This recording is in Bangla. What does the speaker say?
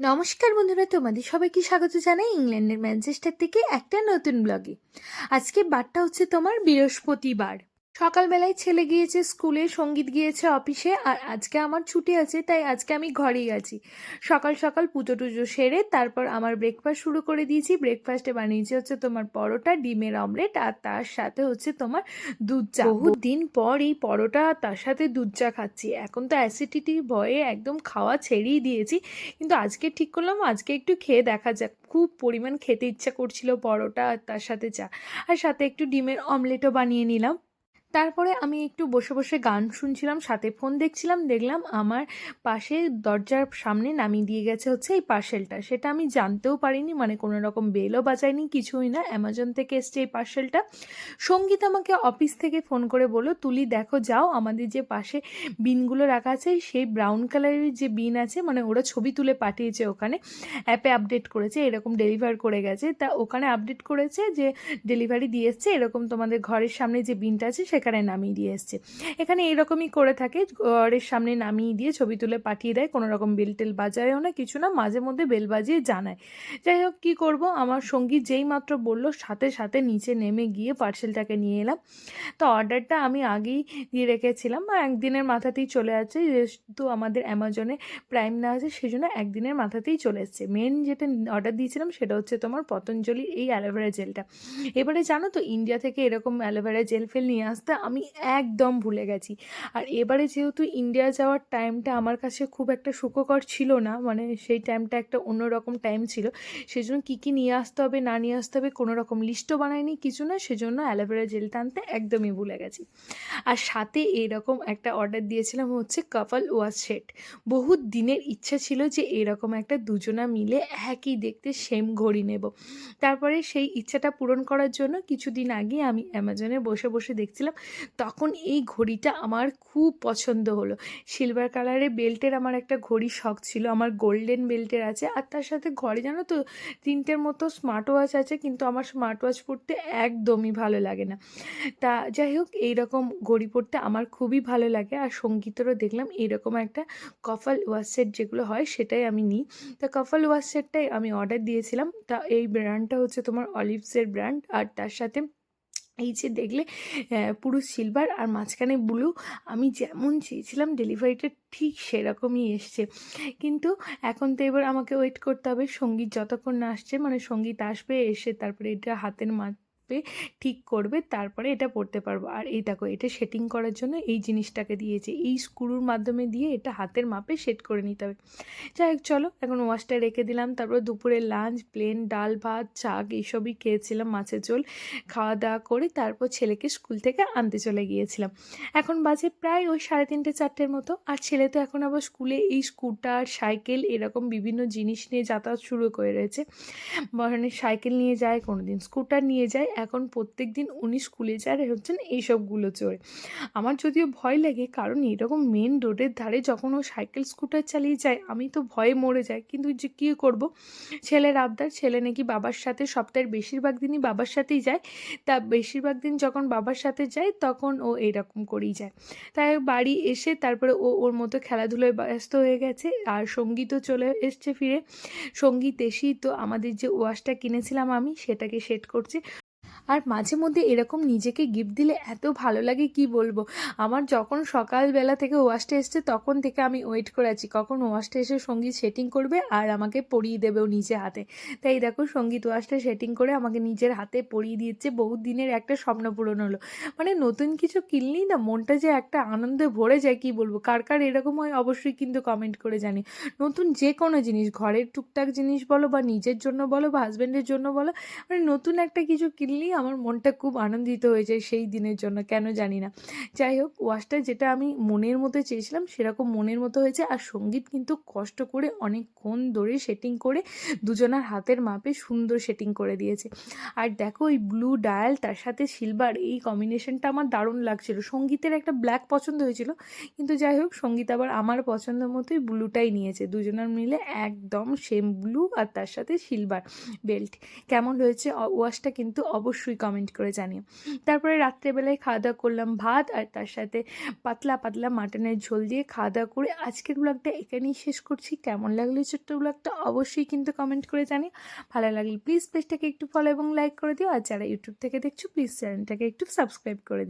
নমস্কার বন্ধুরা, তোমাদের সবাইকে স্বাগত জানাই ইংল্যান্ডের ম্যানচেস্টার থেকে একটা নতুন ব্লগে আজকে বারটা হচ্ছে তোমার বৃহস্পতিবার। সকালবেলায় ছেলে গিয়েছে স্কুলে সংগীত গিয়েছে অফিসে আর আজকে আমার ছুটি আছে তাই আজকে আমি ঘরেই আছি। সকাল সকাল পুজো টুজো সেরে তারপর আমার ব্রেকফাস্ট শুরু করে দিয়েছি। ব্রেকফাস্টে বানিয়েছি হচ্ছে তোমার পরোটা ডিমের অমলেট আর তার সাথে হচ্ছে তোমার দুধ চা। বহুত দিন পর এই পরোটা তার সাথে দুধ চা খাচ্ছি। এখন তো অ্যাসিডিটির ভয়ে একদম খাওয়া ছেড়েই দিয়েছি। কিন্তু আজকে ঠিক করলাম আজকে একটু খেয়ে দেখা যাক। খুব পরিমাণ খেতে ইচ্ছা করছিল পরোটা আর তার সাথে চা। আর সাথে একটু ডিমের অমলেটও বানিয়ে নিলাম। তারপরে আমি একটু বসে বসে গান শুনছিলাম, সাথে ফোন দেখছিলাম, দেখলাম আমার পাশে দরজার সামনে নামিয়ে দিয়ে গেছে হচ্ছে এই পার্সেলটা। সেটা আমি জানতেও পারিনি মানে কোনো রকম বেলও বাজায়নি, কিছুই না। অ্যামাজন থেকে এসছে এই পার্সেলটা। সংগীত আমাকে অফিস থেকে ফোন করে বলল, তুলি, দেখো, যাও। আমাদের যে পাশে বিনগুলো রাখা আছে, সেই ব্রাউন কালারের যে বিন আছে মানে ওরা ছবি তুলে পাঠিয়েছে ওখানে। অ্যাপে আপডেট করেছে, এরকম ডেলিভার করে গেছে। তা ওখানে আপডেট করেছে যে ডেলিভারি দিয়ে এসছে, এরকম তোমাদের ঘরের সামনে যে বিনটা আছে সেখানে নামিয়ে দিয়ে এসছে। এখানে এরকমই করে থাকে, ঘরের সামনে নামিয়ে দিয়ে ছবি তুলে পাঠিয়ে দেয়, কোনো রকম বেল টেল বাজায়ও না, কিছু না, মাঝে মধ্যে বেল বাজিয়ে জানায়। যাই হোক, কী করব? আমার সঙ্গী যেই মাত্র বলল, সাথে সাথে নিচে নেমে গিয়ে পার্সেলটাকে নিয়ে এলাম। তো অর্ডারটা আমি আগেই দিয়ে রেখেছিলাম, আর একদিনের মাথাতেই চলে আসছে, যেহেতু আমাদের অ্যামাজনে প্রাইম না আছে সেই জন্য একদিনের মাথাতেই চলে এসছে। মেন যেটা অর্ডার দিয়েছিলাম, সেটা হচ্ছে তোমার পতঞ্জলির এই অ্যালোভেরা জেলটা। এবারে জানো তো, ইন্ডিয়া থেকে এরকম অ্যালোভেরা জেল ফেল নিয়ে আসতে আমি একদম ভুলে গেছি। আর এবারে যেহেতু ইন্ডিয়া যাওয়ার টাইমটা আমার কাছে খুব একটা সুখকর ছিল না মানে সেই টাইমটা একটা অন্যরকম টাইম ছিল, সেজন্য কী কী নিয়ে আসতে হবে, না নিয়ে আসতে হবে, কোনো রকম লিস্টও বানায়নি কিছু না, সেজন্য অ্যালোভেরা জেলটা আনতে একদমই ভুলে গেছি। আর সাথে এরকম একটা অর্ডার দিয়েছিলাম হচ্ছে কাপাল ওয়াশ সেট বহুত দিনের ইচ্ছা ছিল যে এরকম একটা দুজনা মিলে একই দেখতে সেম ঘড়ি নেব। তারপরে সেই ইচ্ছাটা পূরণ করার জন্য কিছুদিন আগে আমি অ্যামাজনে বসে বসে দেখছিলাম তখন এই ঘড়িটা আমার খুব পছন্দ হলো। সিলভার কালারের বেল্টের আমার একটা ঘড়ি শখ ছিল, আমার গোল্ডেন বেল্টের আছে। আর তার সাথে ঘরে জানো তো, তিনটের মতো স্মার্ট ওয়াচ আছে, কিন্তু আমার স্মার্ট ওয়াচ পরতে একদমই ভালো লাগে না। তা যাই হোক, এইরকম ঘড়ি পরতে আমার খুবই ভালো লাগে। আর সঙ্গীতেরও দেখলাম এইরকম একটা কফাল ওয়াচ সেট যেগুলো হয়, সেটাই আমি নিই। তা কফাল ওয়াচ সেটটাই আমি অর্ডার দিয়েছিলাম। তা এই ব্র্যান্ডটা হচ্ছে তোমার অলিভসের ব্র্যান্ড আর তার সাথে এই যে দেখলে পুরো সিলভার আর মাঝখানে ব্লু আমি যেমন চেয়েছিলাম ডেলিভারিটা ঠিক সেরকমই এসছে। কিন্তু এখন তো এবার আমাকে ওয়েট করতে হবে, সংগীত যতক্ষণ না আসছে মানে সংগীত আসবে, এসে তারপরে এটা হাতের মাপে ঠিক করবে, তারপরে এটা পড়তে পারব। আর এই দেখো, এটা সেটিং করার জন্য এই জিনিসটাকে দিয়েছে। এই স্ক্রুর মাধ্যমে দিয়ে এটা হাতের মাপে সেট করে নিতে হবে। যাই হোক, চলো, এখন ওয়াশটা রেখে দিলাম। তারপর দুপুরে লাঞ্চ প্লেন ডাল ভাত, শাক এইসবই খেয়েছিলাম, মাছের ঝোল। খাওয়া দাওয়া করে তারপর ছেলেকে স্কুল থেকে আনতে চলে গিয়েছিলাম। এখন বাজে প্রায় ওই সাড়ে তিনটে, চারটের মতো। আর ছেলে তো এখন আবার স্কুলে এই স্কুটার সাইকেল এরকম বিভিন্ন জিনিস নিয়ে যাতায়াত শুরু করে রয়েছে মানে সাইকেল নিয়ে যায় কোনো দিন স্কুটার নিয়ে যায়। এখন প্রত্যেক দিন উনি স্কুলে যায় আর হচ্ছেন এইসবগুলো চড়ে আমার যদিও ভয় লাগে, কারণ এরকম মেন রোডের ধারে যখন ও সাইকেল স্কুটার চালিয়ে যায়, আমি তো ভয়ে মরে যাই। কিন্তু যে কী করব? ছেলের আবদার, ছেলে নাকি বাবার সাথে, সপ্তাহের বেশিরভাগ দিনই বাবার সাথেই যায়। তা বেশিরভাগ দিন যখন বাবার সাথে যায়, তখন ও এইরকম করেই যায়। তাই বাড়ি এসে তারপরে ও ওর মতো খেলাধুলোয় ব্যস্ত হয়ে গেছে, আর সঙ্গীতও চলে এসছে ফিরে। সংগীত এসেই তো আমাদের যে ওয়াশটা কিনেছিলাম আমি, সেটাকে সেট করছে। আর মাঝে মধ্যে এরকম নিজেকে গিফট দিলে এত ভালো লাগে, কি বলব? আমার যখন সকালবেলা থেকে ওয়াশটা এসছে, তখন থেকে আমি ওয়েট করে আছি। কখন ওয়াশটা এসে সংগীত সেটিং করবে আর আমাকে পরিয়ে দেবেও নিজে হাতে। তাই দেখো, সংগীত ওয়াশটা সেটিং করে আমাকে নিজের হাতে পরিয়ে দিচ্ছে। বহু দিনের একটা স্বপ্ন পূরণ হলো। মানে নতুন কিছু কিনলেই না, মনটা যে একটা আনন্দে ভরে যায়, কি বলব? কার কার এরকম হয় অবশ্যই কিন্তু কমেন্ট করে জানি। নতুন যে কোনো জিনিস, ঘরের টুকটাক জিনিস বলো বা নিজের জন্য বলো বা হাজব্যান্ডের জন্য বলো মানে নতুন একটা কিছু কিনলেই আমার মনটা খুব আনন্দিত হয়ে যায় সেই দিনের জন্য, কেন জানি না। যাই হোক, ওয়াশটা যেটা আমি মনের মতো চেয়েছিলাম সেরকম মনের মতো হয়েছে আর সংগীত কিন্তু কষ্ট করে অনেকক্ষণ ধরে সেটিং করে দুজনার হাতের মাপে সুন্দর সেটিং করে দিয়েছে। আর দেখো ওই ব্লু ডায়াল তার সাথে সিলভার এই কম্বিনেশনটা আমার দারুণ লাগছিল। সঙ্গীতের একটা ব্ল্যাক পছন্দ হয়েছিল, কিন্তু যাই হোক, সংগীত আবার আমার পছন্দ মতোই ব্লুটাই নিয়েছে। দুজনের মিলে একদম সেম ব্লু আর তার সাথে সিলভার বেল্ট কেমন হয়েছে? ওয়াশটা কিন্তু অবশ্যই অবশ্যই কমেন্ট করে জানিও। তারপরে রাত্রেবেলায় খাওয়া দাওয়া করলাম ভাত আর তার সাথে পাতলা পাতলা মাটনের ঝোল দিয়ে খাওয়া দাওয়া করে আজকের ব্লগটা এখানেই শেষ করছি। কেমন লাগল ছোট্ট ব্লগটা অবশ্যই কিন্তু কমেন্ট করে জানিও। ভালো লাগলে প্লিজ পেজটাকে একটু ফলো এবং লাইক করে দিও। আর যারা ইউটিউব থেকে দেখছ প্লিজ চ্যানেলটাকে একটু সাবস্ক্রাইব করে দিও।